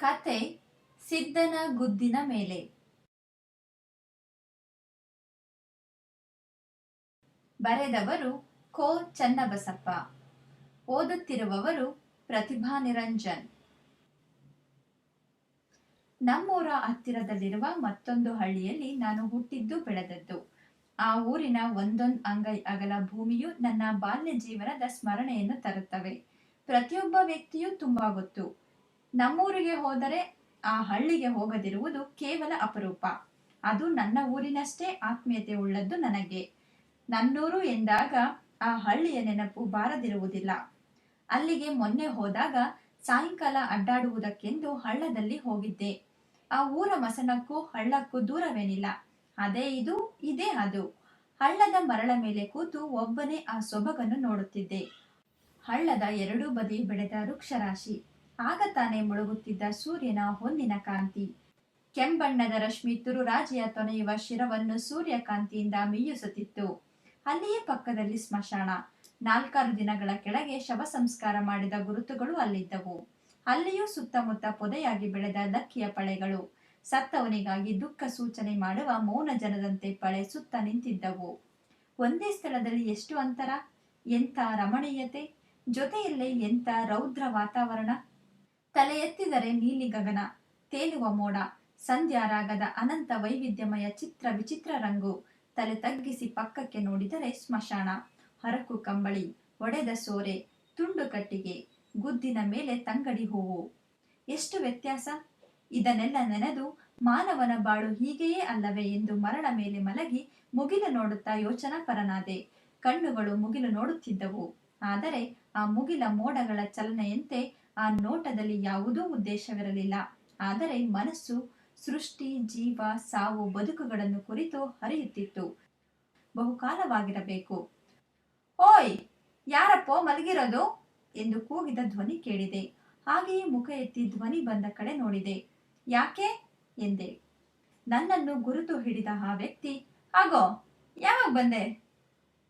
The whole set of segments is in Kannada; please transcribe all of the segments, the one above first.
ಕತೆ ಸಿದ್ಧನ ಗುದ್ದಿನ ಮೇಲೆ. ಬರೆದವರು ಕೋ ಚನ್ನಬಸಪ್ಪ. ಓದುತ್ತಿರುವವರು ಪ್ರತಿಭಾ ನಿರಂಜನ್. ನಮ್ಮೂರ ಹತ್ತಿರದಲ್ಲಿರುವ ಮತ್ತೊಂದು ಹಳ್ಳಿಯಲ್ಲಿ ನಾನು ಹುಟ್ಟಿದ್ದು ಬೆಳೆದದ್ದು. ಆ ಊರಿನ ಒಂದೊಂದು ಅಂಗೈ ಅಗಲ ಭೂಮಿಯು ನನ್ನ ಬಾಲ್ಯ ಜೀವನದ ಸ್ಮರಣೆಯನ್ನು ತರುತ್ತವೆ. ಪ್ರತಿಯೊಬ್ಬ ವ್ಯಕ್ತಿಯೂ ತುಂಬಾ ಗೊತ್ತು. ನಮ್ಮೂರಿಗೆ ಹೋದರೆ ಆ ಹಳ್ಳಿಗೆ ಹೋಗದಿರುವುದು ಕೇವಲ ಅಪರೂಪ. ಅದು ನನ್ನ ಊರಿನಷ್ಟೇ ಆತ್ಮೀಯತೆ ಉಳ್ಳದ್ದು ನನಗೆ. ನನ್ನೂರು ಎಂದಾಗ ಆ ಹಳ್ಳಿಯ ನೆನಪು ಬಾರದಿರುವುದಿಲ್ಲ. ಅಲ್ಲಿಗೆ ಮೊನ್ನೆ ಹೋದಾಗ ಸಾಯಂಕಾಲ ಅಡ್ಡಾಡುವುದಕ್ಕೆಂದು ಹಳ್ಳದಲ್ಲಿ ಹೋಗಿದ್ದೆ. ಆ ಊರ ಮಸನಕ್ಕೂ ಹಳ್ಳಕ್ಕೂ ದೂರವೇನಿಲ್ಲ. ಅದೇ ಇದು, ಇದೇ ಅದು. ಹಳ್ಳದ ಮರಳ ಮೇಲೆ ಕೂತು ಒಬ್ಬನೇ ಆ ಸೊಬಗನ್ನು ನೋಡುತ್ತಿದ್ದೆ. ಹಳ್ಳದ ಎರಡೂ ಬದಿ ಬೆಳೆದ ವೃಕ್ಷರಾಶಿ. ಆಗ ತಾನೇ ಮುಳುಗುತ್ತಿದ್ದ ಸೂರ್ಯನ ಹೊನ್ನಿನ ಕಾಂತಿ. ಕೆಂಬಣ್ಣದ ರಶ್ಮಿ ತುರುರಾಜೆಯ ತೊನೆಯುವ ಶಿರವನ್ನು ಸೂರ್ಯಕಾಂತಿಯಿಂದ ಮೀಯಿಸುತ್ತಿತ್ತು. ಅಲ್ಲಿಯೇ ಪಕ್ಕದಲ್ಲಿ ಸ್ಮಶಾನ. ನಾಲ್ಕಾರು ದಿನಗಳ ಕೆಳಗೆ ಶವ ಸಂಸ್ಕಾರ ಮಾಡಿದ ಗುರುತುಗಳು ಅಲ್ಲಿದ್ದವು. ಅಲ್ಲಿಯೂ ಸುತ್ತಮುತ್ತ ಪೊದೆಯಾಗಿ ಬೆಳೆದ ಲಕ್ಕಿಯ ಪಳೆಗಳು. ಸತ್ತವನಿಗಾಗಿ ದುಃಖ ಸೂಚನೆ ಮಾಡುವ ಮೌನ ಜನದಂತೆ ಪಳೆ ಸುತ್ತ ನಿಂತಿದ್ದವು. ಒಂದೇ ಸ್ಥಳದಲ್ಲಿ ಎಷ್ಟು ಅಂತರ? ಎಂಥ ರಮಣೀಯತೆ? ಜೊತೆಯಲ್ಲೇ ಎಂಥ ರೌದ್ರ ವಾತಾವರಣ? ತಲೆ ಎತ್ತಿದರೆ ನೀಲಿ ಗಗನ, ತೇಲುವ ಮೋಡ ಸಂಧ್ಯಾರಾಗದ ಅನಂತ ವೈವಿಧ್ಯಮಯ ಚಿತ್ರ ವಿಚಿತ್ರ ರಂಗು, ತಲೆ ತಗ್ಗಿಸಿ ಪಕ್ಕಕ್ಕೆ ನೋಡಿದರೆ ಸ್ಮಶಾನ, ಹರಕು ಕಂಬಳಿ, ಒಡೆದ ಸೋರೆ, ತುಂಡು ಕಟ್ಟಿಗೆ, ಗುದ್ದಿನ ಮೇಲೆ ತಂಗಡಿ ಹೂವು. ಎಷ್ಟು ವ್ಯತ್ಯಾಸ? ಇದನ್ನೆಲ್ಲ ನೆನೆದು ಮಾನವನ ಬಾಳು ಹೀಗೆಯೇ ಅಲ್ಲವೇ ಎಂದು ಮರಣ ಮೇಲೆ ಮಲಗಿ ಮುಗಿಲು ನೋಡುತ್ತಾ ಯೋಚನಾ ಪರನಾದೆ. ಕಣ್ಣುಗಳು ಮುಗಿಲು ನೋಡುತ್ತಿದ್ದವು. ಆದರೆ ಆ ಮುಗಿಲ ಮೋಡಗಳ ಚಲನೆಯಂತೆ ಆ ನೋಟದಲ್ಲಿ ಯಾವುದೂ ಉದ್ದೇಶವಿರಲಿಲ್ಲ. ಆದರೆ ಮನಸ್ಸು, ಸೃಷ್ಟಿ, ಜೀವ, ಸಾವು, ಬದುಕುಗಳನ್ನು ಕುರಿತು ಹರಿಯುತ್ತಿತ್ತು. ಬಹುಕಾಲವಾಗಿರಬೇಕು. ಓಯ್, ಯಾರಪ್ಪೋ ಮಲಗಿರೋದು? ಎಂದು ಕೂಗಿದ ಧ್ವನಿ ಕೇಳಿದೆ. ಹಾಗೆಯೇ ಮುಖ ಎತ್ತಿ ಧ್ವನಿ ಬಂದ ಕಡೆ ನೋಡಿದೆ. ಯಾಕೆ? ಎಂದೆ. ನನ್ನನ್ನು ಗುರುತು ಹಿಡಿದ ಆ ವ್ಯಕ್ತಿ. ಆಗೋ ಯಾವಾಗ ಬಂದೆ?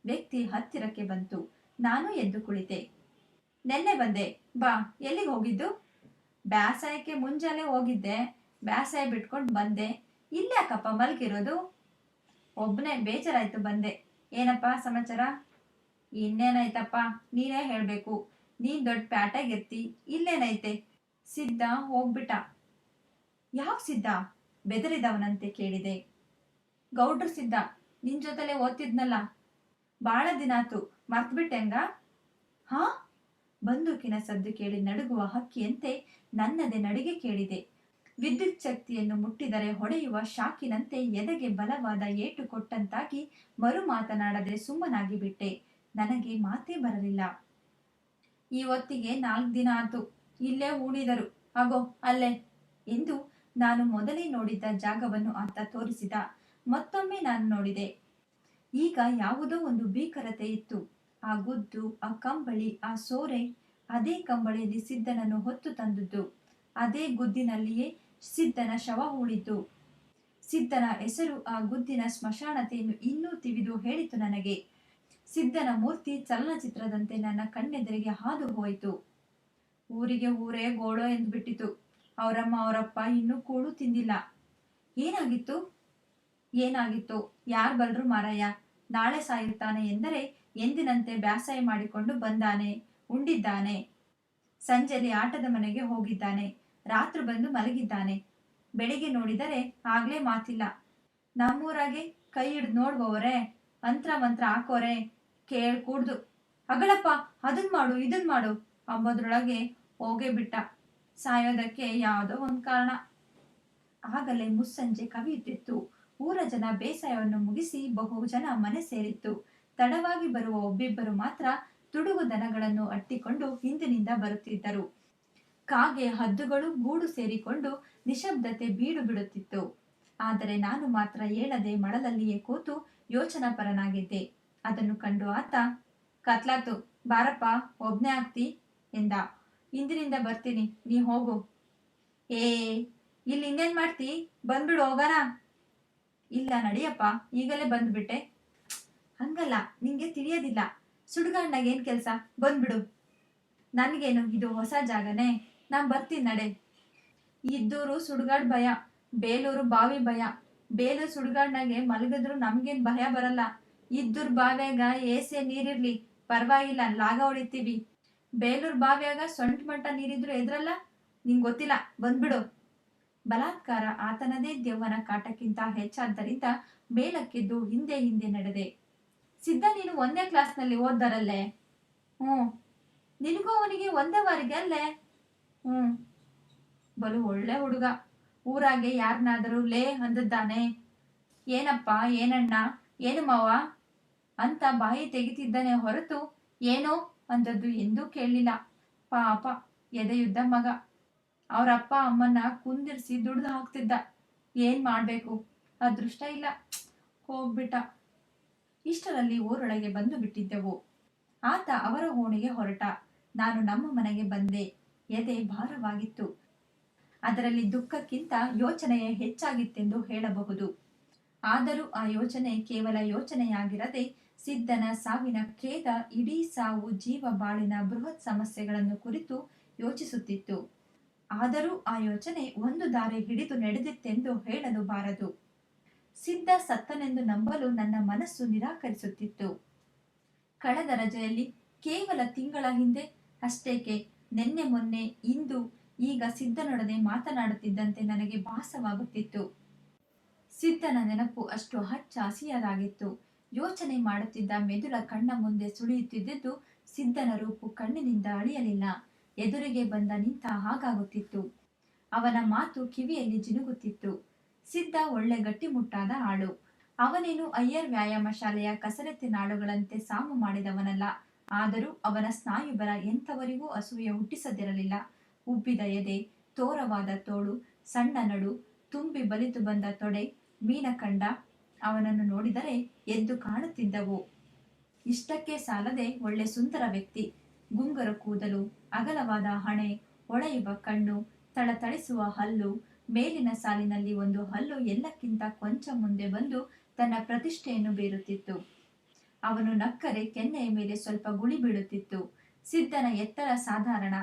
ವ್ಯಕ್ತಿ ಹತ್ತಿರಕ್ಕೆ ಬಂತು. ನಾನು ಎದ್ದು ಕುಳಿತೆ. ನೆನ್ನೆ ಬಂದೆ. ಬಾ, ಎಲ್ಲಿಗೆ ಹೋಗಿದ್ದು? ಬ್ಯಾಸಾಯಕ್ಕೆ ಮುಂಜಾನೆ ಹೋಗಿದ್ದೆ, ಬ್ಯಾಸಾಯ ಬಿಟ್ಕೊಂಡು ಬಂದೆ. ಇಲ್ಯಾಕಪ್ಪ ಮಲ್ಕಿರೋದು ಒಬ್ಬನೇ ಬೇಜಾರಾಯ್ತು ಬಂದೆ. ಏನಪ್ಪ ಸಮಾಚಾರ? ಇನ್ನೇನಾಯ್ತಪ್ಪ? ನೀನೇ ಹೇಳಬೇಕು. ನೀನ್ ದೊಡ್ಡ ಪ್ಯಾಟಾಗಿರ್ತಿ ಇಲ್ಲೇನೈತೆ ಸಿದ್ಧ ಹೋಗ್ಬಿಟ್ಟ. ಯಾವ ಸಿದ್ಧ? ಬೆದರಿದವನಂತೆ ಕೇಳಿದೆ. ಗೌಡ್ರು ಸಿದ್ಧ. ನಿನ್ ಜೊತೆಲೆ ಓದ್ತಿದ್ನಲ್ಲ. ಬಾಳ ದಿನಾತು ಮರ್ತ್ಬಿಟ್ಟೆಂಗ ಹಾ? ಬಂದೂಕಿನ ಸದ್ದು ಕೇಳಿ ನಡುಗುವ ಹಕ್ಕಿಯಂತೆ ನನ್ನದೆ ನಡಿಗೆ ಕೇಳಿದೆ. ವಿದ್ಯುತ್ ಶಕ್ತಿಯನ್ನು ಮುಟ್ಟಿದರೆ ಹೊಡೆಯುವ ಶಾಕಿನಂತೆ ಎದೆಗೆ ಬಲವಾದ ಏಟು ಕೊಟ್ಟಂತಾಗಿ ಮರು ಮಾತನಾಡದೆ ಸುಮ್ಮನಾಗಿ ಬಿಟ್ಟೆ. ನನಗೆ ಮಾತೇ ಬರಲಿಲ್ಲ. ಈ ಹೊತ್ತಿಗೆ ನಾಲ್ಕು ದಿನ ಆತು. ಇಲ್ಲೇ ಹೂಡಿದರು ಆಗೋ ಅಲ್ಲೇ. ಎಂದು ನಾನು ಮೊದಲೇ ನೋಡಿದ್ದ ಜಾಗವನ್ನು ಆತ ತೋರಿಸಿದ. ಮತ್ತೊಮ್ಮೆ ನಾನು ನೋಡಿದೆ. ಈಗ ಯಾವುದೋ ಒಂದು ಭೀಕರತೆ ಇತ್ತು. ಆ ಗುದ್ದು, ಆ ಕಂಬಳಿ, ಆ ಸೋರೆ ಅದೇ ಕಂಬಳಿಯಲ್ಲಿ ಸಿದ್ಧನನ್ನು ಹೊತ್ತು ತಂದದ್ದು. ಅದೇ ಗುದ್ದಿನಲ್ಲಿಯೇ ಸಿದ್ಧನ ಶವ ಹೂಳಿತು. ಸಿದ್ಧನ ಹೆಸರು ಆ ಗುದ್ದಿನ ಸ್ಮಶಾನತೆಯನ್ನು ಇನ್ನೂ ತಿವಿದು ಹೇಳಿತು ನನಗೆ. ಸಿದ್ಧನ ಮೂರ್ತಿ ಚಲನಚಿತ್ರದಂತೆ ನನ್ನ ಕಣ್ಣೆದುರಿಗೆ ಹಾದು ಹೋಯಿತು. ಊರಿಗೆ ಊರೇ ಓಡೋ ಎಂದು ಬಿಟ್ಟಿತು ಅವರಮ್ಮ, ಅವರಪ್ಪ ಇನ್ನೂ ಕೂಡು ತಿಂದಿಲ್ಲ. ಏನಾಗಿತ್ತು? ಏನಾಗಿತ್ತು? ಯಾರ್ ಬಲ್ರು ಮಾರಯ್ಯ ನಾಳೆ ಸಾಯುತ್ತಾನೆ ಎಂದರೆ ಎಂದಿನಂತೆ ಬ್ಯಾಸಾಯ ಮಾಡಿಕೊಂಡು ಬಂದಾನೆ, ಉಂಡಿದ್ದಾನೆ. ಸಂಜೆಲಿ ಆಟದ ಮನೆಗೆ ಹೋಗಿದ್ದಾನೆ. ರಾತ್ರಿ ಬಂದು ಮಲಗಿದ್ದಾನೆ. ಬೆಳಿಗ್ಗೆ ನೋಡಿದರೆ ಆಗ್ಲೇ ಮಾತಿಲ್ಲ. ನಮ್ಮೂರಾಗೆ ಕೈ ಹಿಡ್ದು ನೋಡುವವರೇ ಮಂತ್ರ ಮಂತ್ರ ಹಾಕೋರೆ ಕೇಳ್ಕೂಡ್ದು ಅಗಳಪ್ಪ, ಅದನ್ ಮಾಡು, ಇದನ್ ಮಾಡು ಅಂಬೋದ್ರೊಳಗೆ ಹೋಗೇ ಬಿಟ್ಟ. ಸಾಯೋದಕ್ಕೆ ಯಾವುದೋ ಒಂದು ಕಾರಣ. ಆಗಲೇ ಮುಸ್ಸಂಜೆ ಕವಿಯುತ್ತಿತ್ತು. ಊರ ಜನ ಬೇಸಾಯವನ್ನು ಮುಗಿಸಿ ಬಹು ಜನ ಮನೆ ಸೇರಿತ್ತು. ತಡವಾಗಿ ಬರುವ ಒಬ್ಬಿಬ್ಬರು ಮಾತ್ರ ತುಡುಗು ದನಗಳನ್ನು ಅಟ್ಟಿಕೊಂಡು ಹಿಂದಿನಿಂದ ಬರುತ್ತಿದ್ದರು. ಕಾಗೆ ಹದ್ದುಗಳು ಗೂಡು ಸೇರಿಕೊಂಡು ನಿಶಬ್ದತೆ ಬೀಡು ಬಿಡುತ್ತಿತ್ತು. ಆದರೆ ನಾನು ಮಾತ್ರ ಏಳದೆ ಮಳಲಲ್ಲಿಯೇ ಕೂತು ಯೋಚನಾಪರನಾಗಿದ್ದೆ. ಅದನ್ನು ಕಂಡು ಆತ, ಕತ್ಲಾತು, ಬಾರಪ್ಪ, ಒಬ್ನೇ ಆಗ್ತಿ ಎಂದ. ಇಂದಿನಿಂದ ಬರ್ತೀನಿ, ನೀ ಹೋಗು. ಏ, ಇಲ್ಲಿ ಇನ್ನೇನ್ ಮಾಡ್ತಿ? ಬಂದ್ಬಿಡು ಹೋಗೋಣ. ಇಲ್ಲ ನಡಿಯಪ್ಪ, ಈಗಲೇ ಬಂದ್ಬಿಟ್ಟೆ. ಹಂಗಲ್ಲ, ನಿಂಗೆ ತಿಳಿಯೋದಿಲ್ಲ. ಸುಡುಗಾಡ್ನಾಗ ಏನ್ ಕೆಲ್ಸ? ಬಂದ್ಬಿಡು. ನನ್ಗೇನು, ಇದು ಹೊಸ ಜಾಗನೇ? ನಾನ್ ಬರ್ತೀನಿ, ನಡೆ. ಇದ್ದೂರು ಸುಡುಗಾಡ್ ಭಯ, ಬೇಲೂರು ಬಾವಿ ಭಯ. ಬೇಲೂರು ಸುಡುಗಾಡ್ನಾಗೆ ಮಲಗಿದ್ರು ನಮ್ಗೇನ್ ಭಯ ಬರಲ್ಲ. ಇದ್ದೂರ್ ಬಾವ್ಯಾಗ ಏಸೆ ನೀರಿರ್ಲಿ, ಪರವಾಗಿಲ್ಲ, ಲಾಗ ಹೊಡಿತೀವಿ. ಬೇಲೂರು ಬಾವಿಯಾಗ ಸೊಂಟ ಮಟ್ಟ ನೀರಿದ್ರು ಎದ್ರಲ್ಲ? ನಿಂಗೆ ಗೊತ್ತಿಲ್ಲ, ಬಂದ್ಬಿಡು. ಬಲಾತ್ಕಾರ ಆತನದೇ ದೆವ್ವನ ಕಾಟಕ್ಕಿಂತ ಹೆಚ್ಚಾದ್ದರಿಂದ ಮೇಲಕ್ಕೆದ್ದು ಹಿಂದೆ ಹಿಂದೆ ನಡೆದೆ. ಸಿದ್ಧ ನೀನು ಒಂದೇ ಕ್ಲಾಸ್ನಲ್ಲಿ ಓದ್ದಾರಲ್ಲೇ? ಹ್ಞೂ. ನಿನಗೂ ಅವನಿಗೆ ಒಂದೇ ವಾರಿಗೆ ಅಲ್ಲೇ? ಹ್ಞೂ. ಬಲು ಒಳ್ಳೆ ಹುಡುಗ. ಊರಾಗೆ ಯಾರನ್ನಾದರೂ ಲೇ ಅಂದದ್ದಾನೆ. ಏನಪ್ಪ, ಏನಣ್ಣ, ಏನು ಮಾವ? ಅಂತ ಬಾಯಿ ತೆಗಿತಿದ್ದಾನೆ ಹೊರತು ಏನೋ ಅಂದದ್ದು ಎಂದೂ ಕೇಳಲಿಲ್ಲ. ಪಾಪ, ಎದೆಯುದ್ದ ಮಗ. ಅವ್ರ ಅಪ್ಪ ಅಮ್ಮನ್ನ ಕುಂದಿರ್ಸಿ ದುಡ್ದು ಹಾಕ್ತಿದ್ದ. ಏನ್ ಮಾಡ್ಬೇಕು? ಅದೃಷ್ಟ ಇಲ್ಲ. ಹೋಗ್ಬಿಟ್ಟ. ಇಷ್ಟರಲ್ಲಿ ಊರೊಳಗೆ ಬಂದು ಬಿಟ್ಟಿದ್ದೆವು. ಆತ ಅವರ ಓಣಿಗೆ ಹೊರಟ. ನಾನು ನಮ್ಮ ಮನೆಗೆ ಬಂದೆ. ಎದೆ ಭಾರವಾಗಿತ್ತು. ಅದರಲ್ಲಿ ದುಃಖಕ್ಕಿಂತ ಯೋಚನೆಯೇ ಹೆಚ್ಚಾಗಿತ್ತೆಂದು ಹೇಳಬಹುದು. ಆದರೂ ಆ ಯೋಚನೆ ಕೇವಲ ಯೋಚನೆಯಾಗಿರದೆ ಸಿದ್ಧನ ಸಾವಿನ ಖೇದ, ಇಡೀ ಸಾವು ಜೀವ ಬಾಳಿನ ಬೃಹತ್ ಸಮಸ್ಯೆಗಳನ್ನು ಕುರಿತು ಯೋಚಿಸುತ್ತಿತ್ತು. ಆದರೂ ಆ ಯೋಚನೆ ಒಂದು ದಾರಿ ಹಿಡಿದು ನಡೆದಿತ್ತೆಂದು ಹೇಳಲು ಬಾರದು. ಸಿದ್ಧ ಸತ್ತನೆಂದು ನಂಬಲು ನನ್ನ ಮನಸ್ಸು ನಿರಾಕರಿಸುತ್ತಿತ್ತು. ಕಳೆದ ರಜೆಯಲ್ಲಿ ಕೇವಲ ತಿಂಗಳ ಹಿಂದೆ ಅಷ್ಟೇಕೆ ನಿನ್ನೆ ಮೊನ್ನೆ ಇಂದು ಈಗ ಸಿದ್ಧನೊಡನೆ ಮಾತನಾಡುತ್ತಿದ್ದಂತೆ ನನಗೆ ಭಾಸವಾಗುತ್ತಿತ್ತು. ಸಿದ್ಧನ ನೆನಪು ಅಷ್ಟು ಹಚ್ಚ ಹಸಿಯದಾಗಿತ್ತು ಯೋಚನೆ ಮಾಡುತ್ತಿದ್ದ ಮೆದುಳ ಕಣ್ಣ ಮುಂದೆ ಸುಳಿಯುತ್ತಿದ್ದುದು ಸಿದ್ಧನ ರೂಪು ಕಣ್ಣಿನಿಂದ ಅಳಿಯಲಿಲ್ಲ. ಎದುರಿಗೆ ಬಂದ ನಿಂತ ಹಾಗಾಗುತ್ತಿತ್ತು. ಅವನ ಮಾತು ಕಿವಿಯಲ್ಲಿ ಜಿನುಗುತ್ತಿತ್ತು. ಸಿದ್ಧ ಒಳ್ಳೆ ಗಟ್ಟಿಮುಟ್ಟಾದ ಆಳು. ಅವನೇನು ಅಯ್ಯರ್ ವ್ಯಾಯಾಮ ಶಾಲೆಯ ಕಸರತ್ತಿನಾಳುಗಳಂತೆ ಸಾಮು ಮಾಡಿದವನಲ್ಲ. ಆದರೂ ಅವನ ಸ್ನಾಯುಬಲ ಎಂಥವರಿಗೂ ಅಸೂಯೆ ಹುಟ್ಟಿಸದಿರಲಿಲ್ಲ. ಉಬ್ಬಿದ ಎದೆ, ತೋರವಾದ ತೋಳು, ಸಣ್ಣ ನಡು, ತುಂಬಿ ಬಲಿತು ಬಂದ ತೊಡೆ, ಮೀನಕಂಡ ಅವನನ್ನು ನೋಡಿದರೆ ಎದ್ದು ಕಾಣುತ್ತಿದ್ದವು. ಇಷ್ಟಕ್ಕೆ ಸಾಲದೆ ಒಳ್ಳೆ ಸುಂದರ ವ್ಯಕ್ತಿ. ಗುಂಗರ ಕೂದಲು, ಅಗಲವಾದ ಹಣೆ ಹೊಳೆಯುವ ಕಣ್ಣು, ತಳತಳಿಸುವ ಹಲ್ಲು ಮೇಲಿನ ಸಾಲಿನಲ್ಲಿ ಒಂದು ಹಲ್ಲು ಎಲ್ಲಕ್ಕಿಂತ ಕೊಂಚ ಮುಂದೆ ಬಂದು ತನ್ನ ಪ್ರತಿಷ್ಠೆಯನ್ನು ಬೀರುತ್ತಿತ್ತು. ಅವನು ನಕ್ಕರೆ ಕೆನ್ನೆಯ ಮೇಲೆ ಸ್ವಲ್ಪ ಗುಳಿ ಬೀಳುತ್ತಿತ್ತು. ಸಿದ್ಧನ ಎತ್ತರ ಸಾಧಾರಣ.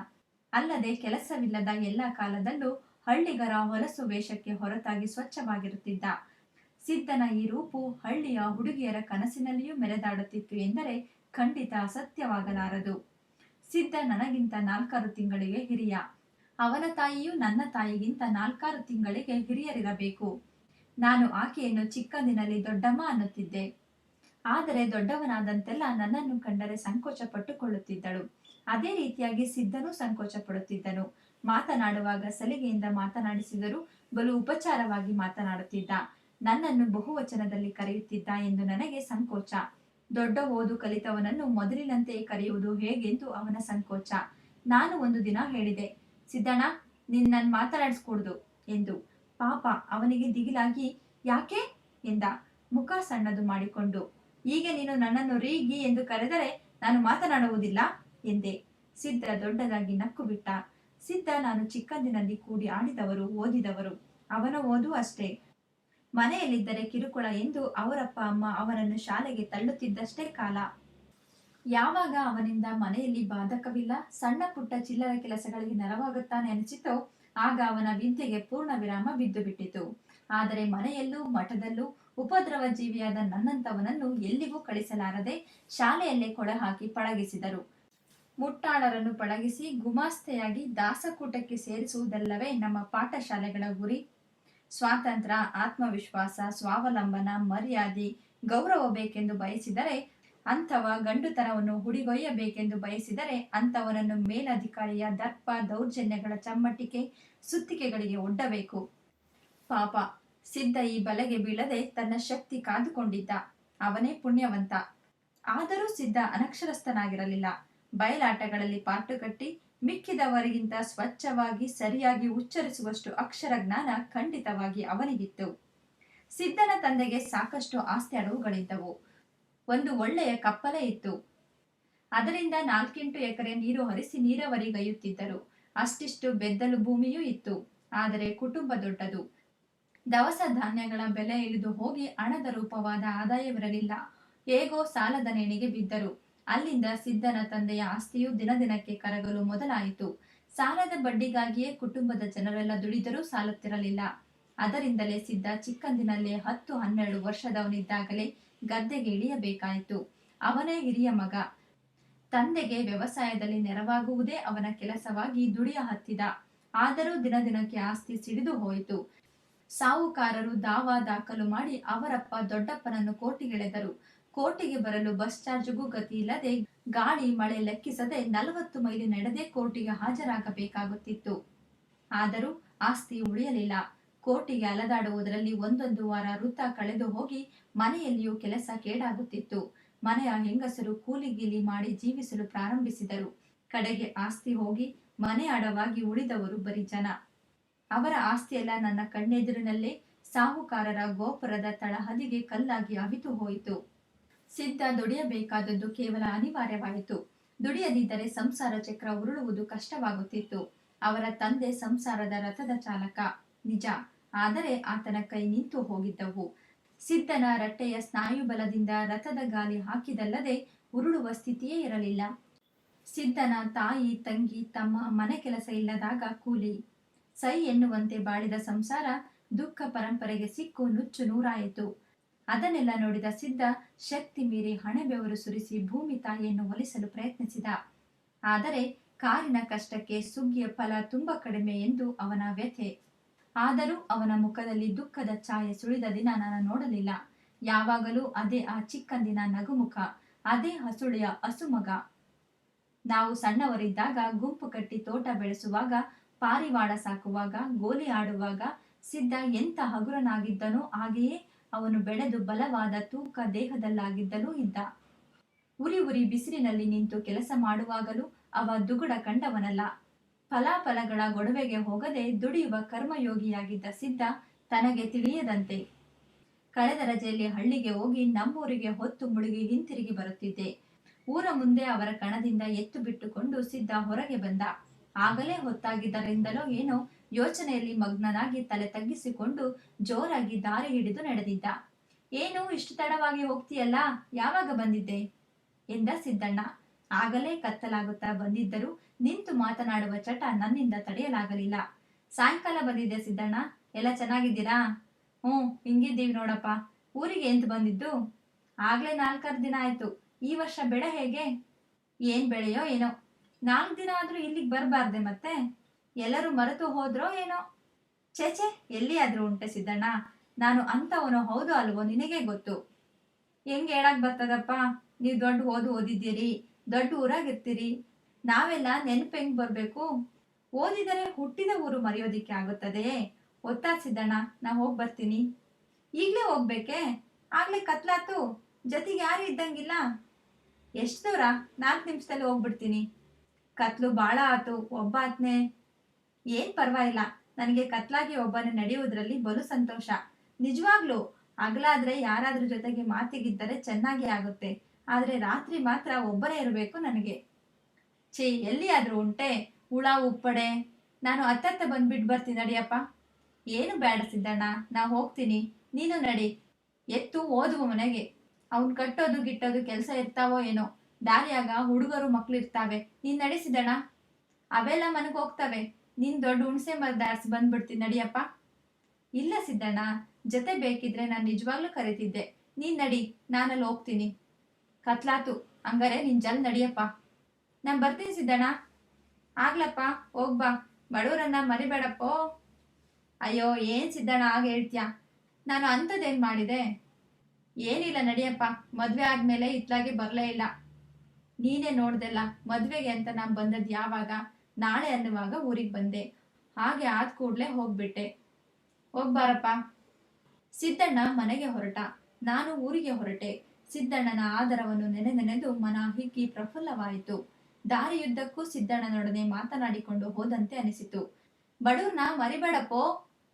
ಅಲ್ಲದೆ ಕೆಲಸವಿಲ್ಲದ ಎಲ್ಲ ಕಾಲದಲ್ಲೂ ಹಳ್ಳಿಗರ ಹೊಲಸು ವೇಷಕ್ಕೆ ಹೊರತಾಗಿ ಸ್ವಚ್ಛವಾಗಿರುತ್ತಿದ್ದ. ಸಿದ್ಧನ ಈ ರೂಪು ಹಳ್ಳಿಯ ಹುಡುಗಿಯರ ಕನಸಿನಲ್ಲಿಯೂ ಮೆರೆದಾಡುತ್ತಿತ್ತು ಎಂದರೆ ಖಂಡಿತ ಅಸತ್ಯವಾಗಲಾರದು ಸಿದ್ಧ ನನಗಿಂತ ನಾಲ್ಕಾರು ತಿಂಗಳಿಗೆ ಹಿರಿಯ. ಅವನ ತಾಯಿಯು ನನ್ನ ತಾಯಿಗಿಂತ ನಾಲ್ಕಾರು ತಿಂಗಳಿಗೆ ಹಿರಿಯರಿರಬೇಕು. ನಾನು ಆಕೆಯನ್ನು ಚಿಕ್ಕಂದಿನಲ್ಲಿ ದೊಡ್ಡಮ್ಮ ಅನ್ನುತ್ತಿದ್ದೆ. ಆದರೆ ದೊಡ್ಡವನಾದಂತೆಲ್ಲ ನನ್ನನ್ನು ಕಂಡರೆ ಸಂಕೋಚ ಪಟ್ಟುಕೊಳ್ಳುತ್ತಿದ್ದಳು ಅದೇ ರೀತಿಯಾಗಿ ಸಿದ್ಧನೂ ಸಂಕೋಚ ಪಡುತ್ತಿದ್ದನು ಮಾತನಾಡುವಾಗ ಸಲಿಗೆಯಿಂದ ಮಾತನಾಡಿಸಿದರೂ ಬಲು ಉಪಚಾರವಾಗಿ ಮಾತನಾಡುತ್ತಿದ್ದ. ನನ್ನನ್ನು ಬಹುವಚನದಲ್ಲಿ ಕರೆಯುತ್ತಿದ್ದ ಎಂದು ನನಗೆ ಸಂಕೋಚ. ದೊಡ್ಡ ಓದು ಕಲಿತವನನ್ನು ಮೊದಲಿನಂತೆಯೇ ಕರೆಯುವುದು ಹೇಗೆಂದು ಅವನ ಸಂಕೋಚ. ನಾನು ಒಂದು ದಿನ ಹೇಳಿದೆ ಸಿದ್ದಣ್ಣ ನಿನ್ನ ನನ್ ಮಾತನಾಡಿಸ್ಕೊಡ್ದು ಎಂದು ಪಾಪ ಅವನಿಗೆ ದಿಗಿಲಾಗಿ, ಯಾಕೆ? ಎಂದ ಮುಖ ಸಣ್ಣದು ಮಾಡಿಕೊಂಡು. ಈಗ ನೀನು ನನ್ನನ್ನು ರೀಗಿ ಎಂದು ಕರೆದರೆ ನಾನು ಮಾತನಾಡುವುದಿಲ್ಲ? ಎಂದೆ. ಸಿದ್ಧ ದೊಡ್ಡದಾಗಿ ನಕ್ಕು ಬಿಟ್ಟ ಸಿದ್ಧ ನಾನು ಚಿಕ್ಕಂದಿನಲ್ಲಿ ಕೂಡಿ ಆಡಿದವರು, ಓದಿದವರು. ಅವನ ಓದು ಅಷ್ಟೇ. ಮನೆಯಲ್ಲಿದ್ದರೆ ಕಿರುಕುಳ ಎಂದು ಅವರಪ್ಪ, ಅಮ್ಮ ಅವನನ್ನು ಶಾಲೆಗೆ ತಳ್ಳುತ್ತಿದ್ದಷ್ಟೇ ಕಾಲ. ಯಾವಾಗ ಅವನಿಂದ ಮನೆಯಲ್ಲಿ ಬಾಧಕವಿಲ್ಲ, ಸಣ್ಣ ಪುಟ್ಟ ಚಿಲ್ಲರ ಕೆಲಸಗಳಿಗೆ ನೆರವಾಗುತ್ತಾನೆ ಅನಿಸಿತೋ, ಆಗ ಅವನ ವಿದ್ಯೆಗೆ ಪೂರ್ಣ ವಿರಾಮ ಬಿದ್ದು ಬಿಟ್ಟಿತು. ಆದರೆ ಮನೆಯಲ್ಲೂ, ಮಠದಲ್ಲೂ ಉಪದ್ರವ ಜೀವಿಯಾದ ನನ್ನಂತವನನ್ನು ಎಲ್ಲಿಗೂ ಕಳಿಸಲಾರದೆ ಶಾಲೆಯಲ್ಲೇ ಕೊಳೆ ಹಾಕಿ ಪಳಗಿಸಿದರು. ಮುಟ್ಟಾಳರನ್ನು ಪಳಗಿಸಿ ಗುಮಾಸ್ತೆಯಾಗಿ ದಾಸಕೂಟಕ್ಕೆ ಸೇರಿಸುವುದಲ್ಲವೇ ನಮ್ಮ ಪಾಠಶಾಲೆಗಳ ಗುರಿ? ಸ್ವಾತಂತ್ರ್ಯ, ಆತ್ಮವಿಶ್ವಾಸ, ಸ್ವಾವಲಂಬನ, ಮರ್ಯಾದೆ, ಗೌರವ ಬೇಕೆಂದು ಬಯಸಿದರೆ ಅಂಥವ ಗಂಡುತನವನ್ನು ಹುಡಿಗೊಯ್ಯಬೇಕೆಂದು ಬಯಸಿದರೆ ಅಂಥವನನ್ನು ಮೇಲಧಿಕಾರಿಯ ದರ್ಪ ದೌರ್ಜನ್ಯಗಳ ಚಮ್ಮಟಿಕೆ ಸುತ್ತಿಕೆಗಳಿಗೆ ಒಡ್ಡಬೇಕು. ಪಾಪ, ಸಿದ್ಧ ಈ ಬಲೆಗೆ ಬೀಳದೆ ತನ್ನ ಶಕ್ತಿ ಕಾದುಕೊಂಡಿದ್ದ. ಅವನೇ ಪುಣ್ಯವಂತ. ಆದರೂ ಸಿದ್ಧ ಅನಕ್ಷರಸ್ಥನಾಗಿರಲಿಲ್ಲ. ಬಯಲಾಟಗಳಲ್ಲಿ ಪಾಟು ಕಟ್ಟಿ ಮಿಕ್ಕಿದವರಿಗಿಂತ ಸ್ವಚ್ಛವಾಗಿ ಸರಿಯಾಗಿ ಉಚ್ಚರಿಸುವಷ್ಟು ಅಕ್ಷರ ಜ್ಞಾನ ಖಂಡಿತವಾಗಿ ಅವನಿಗಿತ್ತು. ಸಿದ್ಧನ ತಂದೆಗೆ ಸಾಕಷ್ಟು ಆಸ್ತಿ ಅಡವುಗಳಿದ್ದವು ಒಂದು ಒಳ್ಳೆಯ ಕಪ್ಪಲೆ ಇತ್ತು. ಅದರಿಂದ ನಾಲ್ಕೆಂಟು ಎಕರೆ ನೀರು ಹರಿಸಿ ನೀರಾವರಿಗೈಯುತ್ತಿದ್ದರು ಅಷ್ಟಿಷ್ಟು ಬೆದ್ದಲು ಭೂಮಿಯೂ ಇತ್ತು. ಆದರೆ ಕುಟುಂಬ ದೊಡ್ಡದು. ದವಸ ಧಾನ್ಯಗಳ ಬೆಲೆ ಇಳಿದು ಹೋಗಿ ಹಣದ ರೂಪವಾದ ಆದಾಯವಿರಲಿಲ್ಲ ಹೇಗೋ ಸಾಲದ ನೇಣಿಗೆ ಬಿದ್ದರು. ಅಲ್ಲಿಂದ ಸಿದ್ದನ ತಂದೆಯ ಆಸ್ತಿಯು ದಿನದಿನಕ್ಕೆ ಕರಗಲು ಮೊದಲಾಯಿತು. ಸಾಲದ ಬಡ್ಡಿಗಾಗಿಯೇ ಕುಟುಂಬದ ಜನರೆಲ್ಲ ದುಡಿದರೂ ಸಾಲುತ್ತಿರಲಿಲ್ಲ. ಅದರಿಂದಲೇ ಸಿದ್ದ ಚಿಕ್ಕಂದಿನಲ್ಲೇ ಹತ್ತು ಹನ್ನೆರಡು ವರ್ಷದವನಿದ್ದಾಗಲೇ ಗದ್ದೆಗೆ ಇಳಿಯಬೇಕಾಯಿತು. ಅವನೇ ಹಿರಿಯ ಮಗ. ತಂದೆಗೆ ವ್ಯವಸಾಯದಲ್ಲಿ ನೆರವಾಗುವುದೇ ಅವನ ಕೆಲಸವಾಗಿ ದುಡಿಯ ಹತ್ತಿದ. ಆದರೂ ದಿನ ದಿನಕ್ಕೆ ಆಸ್ತಿ ಸಿಡಿದು ಹೋಯಿತು. ಸಾಹುಕಾರರು ದಾವಾ ದಾಖಲು ಮಾಡಿ ಅವರಪ್ಪ ದೊಡ್ಡಪ್ಪನನ್ನು ಕೋರ್ಟಿಗೆಳೆದರು. ಕೋಟಿಗೆ ಬರಲು ಬಸ್ ಚಾರ್ಜ್ಗೂ ಗತಿ ಇಲ್ಲದೆ ಗಾಳಿ ಮಳೆ ಲೆಕ್ಕಿಸದೆ ನಲವತ್ತು ಮೈಲಿ ನಡೆದೇ ಕೋರ್ಟಿಗೆ ಹಾಜರಾಗಬೇಕಾಗುತ್ತಿತ್ತು. ಆದರೂ ಆಸ್ತಿ ಉಳಿಯಲಿಲ್ಲ. ಕೋರ್ಟಿಗೆ ಅಲದಾಡುವುದರಲ್ಲಿ ಒಂದೊಂದು ವಾರ ವೃತ್ತ ಕಳೆದು ಹೋಗಿ ಮನೆಯಲ್ಲಿಯೂ ಕೆಲಸ ಕೇಡಾಗುತ್ತಿತ್ತು. ಮನೆಯ ಹೆಂಗಸರು ಕೂಲಿ ಗೀಲಿ ಮಾಡಿ ಜೀವಿಸಲು ಪ್ರಾರಂಭಿಸಿದರು. ಕಡೆಗೆ ಆಸ್ತಿ ಹೋಗಿ ಮನೆ ಅಡವಾಗಿ ಉಳಿದವರು ಬರೀ ಜನ. ಅವರ ಆಸ್ತಿಯೆಲ್ಲ ನನ್ನ ಕಣ್ಣೆದುರಿನಲ್ಲೇ ಸಾಹುಕಾರರ ಗೋಪುರದ ತಳಹದಿಗೆ ಕಲ್ಲಾಗಿ ಅವಿತು ಹೋಯಿತು. ಸಿದ್ಧ ದುಡಿಯಬೇಕಾದದ್ದು ಕೇವಲ ಅನಿವಾರ್ಯವಾಯಿತು. ದುಡಿಯದಿದ್ದರೆ ಸಂಸಾರ ಚಕ್ರ ಉರುಳುವುದು ಕಷ್ಟವಾಗುತ್ತಿತ್ತು. ಅವರ ತಂದೆ ಸಂಸಾರದ ರಥದ ಚಾಲಕ. ನಿಜ ಆದರೆ ಆತನ ಕೈ ನಿಂತು ಹೋಗಿದ್ದವು. ಸಿದ್ಧನ ರಟ್ಟೆಯ ಸ್ನಾಯುಬಲದಿಂದ ರಥದ ಗಾಲಿ ಹಾಕಿದಲ್ಲದೆ ಉರುಳುವ ಸ್ಥಿತಿಯೇ ಇರಲಿಲ್ಲ. ಸಿದ್ಧನ ತಾಯಿ, ತಂಗಿ ತಮ್ಮ ಮನೆ ಕೆಲಸ ಇಲ್ಲದಾಗ ಕೂಲಿ. ಸೈ ಎನ್ನುವಂತೆ ಬಾಳಿದ ಸಂಸಾರ ದುಃಖ ಪರಂಪರೆಗೆ ಸಿಕ್ಕು ನುಚ್ಚು ನೂರಾಯಿತು. ಅದನ್ನೆಲ್ಲ ನೋಡಿದ ಸಿದ್ಧ ಶಕ್ತಿ ಮೀರಿ ಹಣೆ ಬೆವರು ಸುರಿಸಿ ಭೂಮಿ ತಾಯಿಯನ್ನು ಒಲಿಸಲು ಪ್ರಯತ್ನಿಸಿದ. ಆದರೆ ಕಾರಿನ ಕಷ್ಟಕ್ಕೆ ಸುಗ್ಗಿಯ ಫಲ ತುಂಬಾ ಕಡಿಮೆ ಎಂದು ಅವನ ವ್ಯಥೆ. ಆದರೂ ಅವನ ಮುಖದಲ್ಲಿ ದುಃಖದ ಛಾಯೆ ಸುಳಿದ ದಿನ ನಾನು ನೋಡಲಿಲ್ಲ. ಯಾವಾಗಲೂ ಅದೇ ಆ ಚಿಕ್ಕಂದಿನ ನಗುಮುಖ, ಅದೇ ಹಸುಳೆಯ ಹಸುಮಗ. ನಾವು ಸಣ್ಣವರಿದ್ದಾಗ ಗುಂಪು ಕಟ್ಟಿ ತೋಟ ಬೆಳೆಸುವಾಗ, ಪಾರಿವಾಳ ಸಾಕುವಾಗ, ಗೋಲಿ ಆಡುವಾಗ ಸಿದ್ಧ ಎಂತ ಹಗುರನಾಗಿದ್ದನೋ ಹಾಗೆಯೇ ಅವನು ಬೆಳೆದು ಬಲವಾದ ತೂಕ ದೇಹದಲ್ಲಾಗಿದ್ದಲೂ ಇದ್ದ. ಉರಿ ಉರಿ ಬಿಸಿಲಿನಲ್ಲಿ ನಿಂತು ಕೆಲಸ ಮಾಡುವಾಗಲೂ ಅವ ದುಗುಡ ಕಂಡವನಲ್ಲ. ಫಲಾಫಲಗಳ ಗೊಡವೆಗೆ ಹೋಗದೆ ದುಡಿಯುವ ಕರ್ಮಯೋಗಿಯಾಗಿದ್ದ ಸಿದ್ಧ ತನಗೆ ತಿಳಿಯದಂತೆ. ಕಳೆದ ರಜೆಯಲ್ಲಿ ಹಳ್ಳಿಗೆ ಹೋಗಿ ನಮ್ಮೂರಿಗೆ ಹೊತ್ತು ಮುಳುಗಿ ಹಿಂತಿರುಗಿ ಬರುತ್ತಿದ್ದೆ. ಊರ ಮುಂದೆ ಅವರ ಕಣದಿಂದ ಎತ್ತು ಬಿಟ್ಟುಕೊಂಡು ಸಿದ್ಧ ಹೊರಗೆ ಬಂದ. ಆಗಲೇ ಹೊತ್ತಾಗಿದ್ದರಿಂದಲೋ ಏನೋ ಯೋಚನೆಯಲ್ಲಿ ಮಗ್ನನಾಗಿ ತಲೆ ತಗ್ಗಿಸಿಕೊಂಡು ಜೋರಾಗಿ ದಾರಿ ಹಿಡಿದು ನಡೆದಿದ್ದ. ಏನು ಇಷ್ಟು ತಡವಾಗಿ ಹೋಗ್ತೀಯಲ್ಲ, ಯಾವಾಗ ಬಂದಿದ್ದೆ? ಎಂದ ಸಿದ್ದಣ್ಣ. ಆಗಲೇ ಕತ್ತಲಾಗುತ್ತಾ ಬಂದಿದ್ದರೂ ನಿಂತು ಮಾತನಾಡುವ ಚಟ ನನ್ನಿಂದ ತಡೆಯಲಾಗಲಿಲ್ಲ. ಸಾಯಂಕಾಲ ಬಂದಿದ್ದೆ ಸಿದ್ದಣ್ಣ. ಎಲ್ಲ ಚೆನ್ನಾಗಿದ್ದೀರಾ? ಹ್ಞೂ, ಹಿಂಗಿದ್ದೀವಿ ನೋಡಪ್ಪ. ಊರಿಗೆ ಎಂತ ಬಂದಿದ್ದು? ಆಗ್ಲೇ ನಾಲ್ಕಾರು ದಿನ ಆಯ್ತು. ಈ ವರ್ಷ ಬೆಳೆ ಹೇಗೆ? ಏನ್ ಬೆಳೆಯೋ ಏನೋ. ನಾಲ್ಕು ದಿನ ಆದ್ರೂ ಇಲ್ಲಿಗೆ ಬರಬಾರ್ದೆ ಮತ್ತೆ? ಎಲ್ಲರೂ ಮರೆತು ಹೋದ್ರೋ ಏನೋ. ಚೇಚೆ ಎಲ್ಲಿ ಆದ್ರೂ ಉಂಟೆ ಸಿದ್ದಣ್ಣ. ನಾನು ಅಂಥವನು ಹೌದು ಅಲ್ವೋ ನಿನಗೆ ಗೊತ್ತು. ಹೆಂಗ್ ಹೇಳಕ್ ಬರ್ತದಪ್ಪ? ನೀವು ದೊಡ್ಡ ಓದು ಓದಿದ್ದೀರಿ. ದೊಡ್ಡ ಊರಾಗಿರ್ತೀರಿ ನಾವೆಲ್ಲ ನೆನಪು ಹೆಂಗ್ ಬರ್ಬೇಕು? ಓದಿದರೆ ಹುಟ್ಟಿದ ಊರು ಮರೆಯೋದಿಕ್ಕೆ ಆಗುತ್ತದೆ ಒತ್ತಾ ಸಿದ್ದಣ್ಣ ನಾ ಹೋಗ್ ಬರ್ತೀನಿ. ಈಗ್ಲೇ ಹೋಗ್ಬೇಕೆ? ಆಗ್ಲೇ ಕತ್ಲಾತು? ಜೊತೆಗೆ ಯಾರು ಇದ್ದಂಗಿಲ್ಲ? ಎಷ್ಟು ದೂರ? ನಾಲ್ಕು ನಿಮಿಷದಲ್ಲಿ ಹೋಗ್ಬಿಡ್ತೀನಿ. ಕತ್ಲು ಬಾಳ ಆತು, ಒಬ್ಬ ಆತ್ನೆ. ಏನ್ ಪರವಾಗಿಲ್ಲ. ನನಗೆ ಕತ್ಲಾಗಿ ಒಬ್ಬನೇ ನಡೆಯುವುದರಲ್ಲಿ ಬಲು ಸಂತೋಷ. ನಿಜವಾಗ್ಲೂ ಅಗಲಾದ್ರೆ ಯಾರಾದ್ರೂ ಜೊತೆಗೆ ಮಾತಿಗಿದ್ದರೆ ಚೆನ್ನಾಗಿ ಆಗುತ್ತೆ. ಆದ್ರೆ ರಾತ್ರಿ ಮಾತ್ರ ಒಬ್ಬರೇ ಇರಬೇಕು ನನಗೆ. ಛೇ ಎಲ್ಲಿ ಆದ್ರೂ ಉಂಟೆ? ಹುಳ, ಉಪ್ಪಡೆ. ನಾನು ಅತ್ತತ್ತ ಬಂದ್ಬಿಟ್ಟು ಬರ್ತೀನಿ, ನಡಿಯಪ್ಪ. ಏನು ಬೇಡ ಸಿದ್ದಣ್ಣ, ನಾ ಹೋಗ್ತೀನಿ. ನೀನು ನಡಿ. ಎತ್ತು ಓದುವ ಮನೆಗೆ. ಅವ್ನು ಕಟ್ಟೋದು, ಗಿಟ್ಟೋದು ಕೆಲಸ ಇರ್ತಾವೋ ಏನೋ. ದಾರಿಯಾಗ ಹುಡುಗರು ಮಕ್ಳು ಇರ್ತಾವೆ. ನೀನ್ ನಡೆಸಿದಣ ಅವೆಲ್ಲ ಮನಗ್ ಹೋಗ್ತವೆ. ನೀನ್ ದೊಡ್ಡ ಹುಣಸೆ ಮರದಾರ್ಸ್ ಬಂದ್ಬಿಡ್ತೀನಿ, ನಡಿಯಪ್ಪ. ಇಲ್ಲ ಸಿದ್ದಣ್ಣ, ಜೊತೆ ಬೇಕಿದ್ರೆ ನಾನು ನಿಜವಾಗ್ಲೂ ಕರೀತಿದ್ದೆ. ನೀನ್ ನಡಿ, ನಾನಲ್ಲಿ ಹೋಗ್ತೀನಿ. ಕತ್ಲಾತು, ಹಂಗಾರೆ ನಿನ್ ಜಲ್ ನಡಿಯಪ್ಪ. ನಾನ್ ಬರ್ತೀನಿ ಸಿದ್ದಣ್ಣ. ಆಗ್ಲಪ್ಪ ಹೋಗ್ಬಾ ಬಡವರನ್ನ ಮರಿಬೇಡಪ್ಪೋ. ಅಯ್ಯೋ, ಏನ್ ಸಿದ್ದಣ್ಣ ಆಗ ಹೇಳ್ತ್ಯಾ? ನಾನು ಅಂಥದ್ದೇನು ಮಾಡಿದೆ? ಏನಿಲ್ಲ ನಡಿಯಪ್ಪ, ಮದ್ವೆ ಆದ್ಮೇಲೆ ಇತ್ಲಾಗೆ ಬರಲೇ ಇಲ್ಲ. ನೀನೇ ನೋಡ್ದೆಲ್ಲ, ಮದ್ವೆಗೆ ಅಂತ ನಾನು ಬಂದದ್ದು ಯಾವಾಗ? ನಾಳೆ ಅನ್ನುವಾಗ ಊರಿಗೆ ಬಂದೆ. ಹಾಗೆ ಆದ ಕೂಡ್ಲೆ ಹೋಗ್ಬಿಟ್ಟೆ. ಹೋಗ್ಬಾರಪ್ಪ ಸಿದ್ದಣ್ಣ ಮನೆಗೆ ಹೊರಟ. ನಾನು ಊರಿಗೆ ಹೊರಟೆ. ಸಿದ್ದಣ್ಣನ ಆಧಾರವನ್ನು ನೆನೆ ನೆನೆದು ಮನ ಹಿಕ್ಕಿ ಪ್ರಫುಲ್ಲವಾಯಿತು. ದಾರಿಯುದ್ದಕ್ಕೂ ಸಿದ್ದಣ್ಣನೊಡನೆ ಮಾತನಾಡಿಕೊಂಡು ಹೋದಂತೆ ಅನಿಸಿತು. ಬಡವ್ರನ್ನ ಮರಿಬೇಡಪ್ಪೋ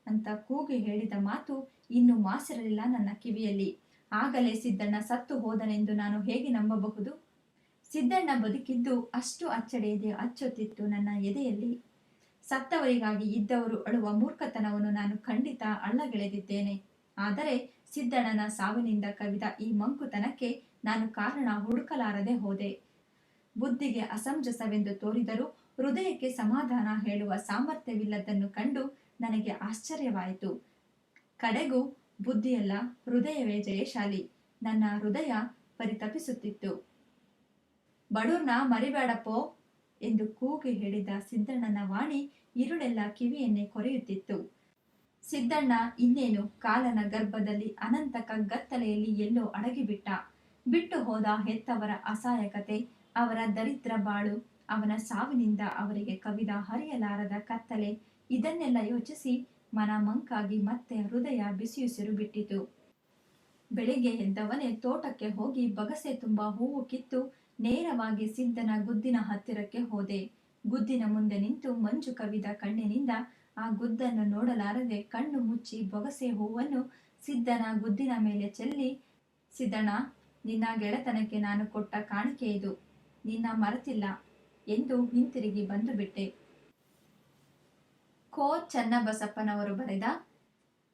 ಅಂತ ಕೂಗಿ ಹೇಳಿದ ಮಾತು ಇನ್ನು ಮಾಸಿರಲಿಲ್ಲ ನನ್ನ ಕಿವಿಯಲ್ಲಿ. ಆಗಲೇ ಸಿದ್ದಣ್ಣ ಸತ್ತು ಹೋದನೆಂದು ನಾನು ಹೇಗೆ ನಂಬಬಹುದು? ಸಿದ್ದಣ್ಣ ಬದುಕಿದ್ದು ಅಷ್ಟು ಅಚ್ಚಡಿಯದೆ ಅಚ್ಚೊತ್ತಿತ್ತು ನನ್ನ ಎದೆಯಲ್ಲಿ. ಸತ್ತವರಿಗಾಗಿ ಇದ್ದವರು ಅಳುವ ಮೂರ್ಖತನವನ್ನು ನಾನು ಖಂಡಿತ ಅಳ್ಳಗೆಳೆದಿದ್ದೇನೆ ಆದರೆ ಸಿದ್ದಣ್ಣನ ಸಾವಿನಿಂದ ಕವಿದ ಈ ಮಂಕುತನಕ್ಕೆ ನಾನು ಕಾರಣ ಹುಡುಕಲಾರದೆ ಹೋದೆ. ಬುದ್ಧಿಗೆ ಅಸಮಂಜಸವೆಂದು ತೋರಿದರೂ ಹೃದಯಕ್ಕೆ ಸಮಾಧಾನ ಹೇಳುವ ಸಾಮರ್ಥ್ಯವಿಲ್ಲದನ್ನು ಕಂಡು ನನಗೆ ಆಶ್ಚರ್ಯವಾಯಿತು. ಕಡೆಗೂ, ಬುದ್ಧಿಯಲ್ಲ, ಹೃದಯವೇ ಜಯಶಾಲಿ. ನನ್ನ ಹೃದಯ ಪರಿತಪಿಸುತ್ತಿತ್ತು. ಬಡೂರ್ನ ಮರಿಬೇಡಪ್ಪೋ ಎಂದು ಕೂಗಿ ಹೇಳಿದ ಸಿದ್ದಣ್ಣನ ವಾಣಿ ಇರುಳೆಲ್ಲ ಕಿವಿಯನ್ನೇ ಕೊರೆಯುತ್ತಿತ್ತು. ಸಿದ್ದಣ್ಣ ಇನ್ನೇನು ಕಾಲನ ಗರ್ಭದಲ್ಲಿ ಅನಂತ ಕಗ್ಗತ್ತಲೆಯಲ್ಲಿ ಎಲ್ಲೋ ಅಡಗಿಬಿಟ್ಟ. ಬಿಟ್ಟು ಹೋದ ಹೆತ್ತವರ ಅಸಹಾಯಕತೆ ಅವರ ದರಿದ್ರ ಬಾಳು ಅವನ ಸಾವಿನಿಂದ ಅವರಿಗೆ ಕವಿದ ಹರಿಯಲಾರದ ಕತ್ತಲೆ. ಇದನ್ನೆಲ್ಲ ಯೋಚಿಸಿ ಮನ ಮಂಕಾಗಿ ಮತ್ತೆ ಹೃದಯ ಬಿಸಿಯುಸಿರು ಬಿಟ್ಟಿತು ಬೆಳಿಗ್ಗೆ ಎದ್ದವನೇ ತೋಟಕ್ಕೆ ಹೋಗಿ ಬಗಸೆ ತುಂಬ ಹೂವು ಕಿತ್ತು ನೇರವಾಗಿ ಸಿದ್ದನ ಗುದ್ದಿನ ಹತ್ತಿರಕ್ಕೆ ಹೋದೆ. ಗುದ್ದಿನ ಮುಂದೆ ನಿಂತು ಮಂಜು ಕವಿದ ಕಣ್ಣಿನಿಂದ ಆ ಗುದ್ದನ್ನು ನೋಡಲಾರದೆ ಕಣ್ಣು ಮುಚ್ಚಿ ಬೊಗಸೆ ಹೂವನ್ನು ಸಿದ್ದನ ಗುದ್ದಿನ ಮೇಲೆ ಚೆಲ್ಲಿ, ಸಿದ್ದಣ್ಣ, ನಿನ್ನ ಗೆಳೆತನಕ್ಕೆ ನಾನು ಕೊಟ್ಟ ಕಾಣಿಕೆ ಇದು. ನಿನ್ನ ಮರೆತಿಲ್ಲ ಎಂದು ಹಿಂತಿರುಗಿ ಬಂದು ಬಿಟ್ಟೆ. ಕೋ ಚನ್ನಬಸಪ್ಪನವರು ಬರೆದ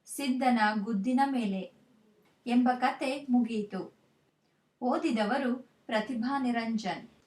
ಸಿದ್ದನ ಗುದ್ದಿನ ಮೇಲೆ ಎಂಬ ಕತೆ ಮುಗಿಯಿತು. ಓದಿದವರು ಪ್ರತಿಭಾ ನಿರಂಜನ್.